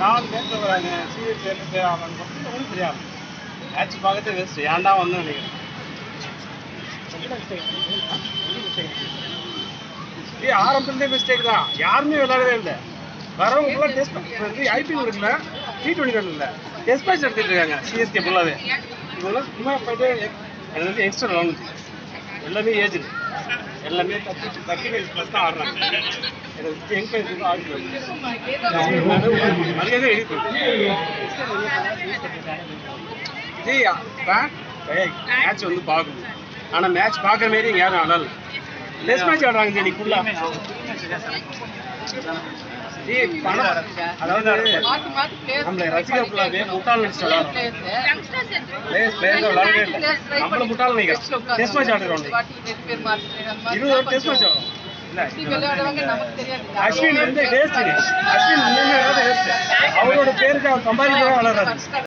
நாலு பேர் வராங்க சீரியஸ் பேர் அவன் ஒன்றும் தெரியாது. மேட்ச் பார்க்கறது வேஸ்ட் ஏன்டா வந்து நினைக்கிறேன். ஏ ஆரம்பத்துலேருந்தே மிஸ்டேக் தான். யாருமே விளையாடவே இல்லை. வரவங்க ஃபுல்லாக டெஸ்ட் வந்து ஐபிஎல் இருக்குல்ல டி டுவெண்ட்டி இல்லை டெஸ்ட் மேட்ச் எடுத்துட்டு இருக்காங்க சிஎஸ்கே ஃபுல்லாகவே இதெல்லாம் சும்மா போயிட்டு வந்து எக்ஸ்ட்ரா ரவுண்ட் எல்லாமே ஏஜ் எல்லாமே தட்டி தட்டி ப்ளஸ் தான் ஆடுறாங்க. யங் பையன் ஆடுறாங்க மரியாதை எழுதி மேட்ச் வந்து பார்க்கணும். ஆனால் மேட்ச் பார்க்குற மாரி இங்கே யாரும் ஆடல. டெஸ்ட் மேட்ச் ஆடுறாங்க ஜெனி ஃபுல்லா அதாவது நம்மளை மாத்தி ரசிகர் முட்டாள் நினைச்சு விளாடுறோம் பிளேயர்ஸ் பிளேயர்ஸ் விளாடவே இல்லை நம்மள முட்டாள் நினைக்கிறோம் டெஸ்ட் மேட்ச் ஆடுறோம் இருபது வருஷம் டெஸ்ட் மேட்ச் ஆடுறோம் இல்ல விளையாடுவாங்க நமக்கு தெரியாது அஸ்வின் வந்து வேஸ்ட் அஸ்வின் மூணு வேஸ்ட் அவரோட பேருக்கு அவர் சம்பாதிக்கவே வளராது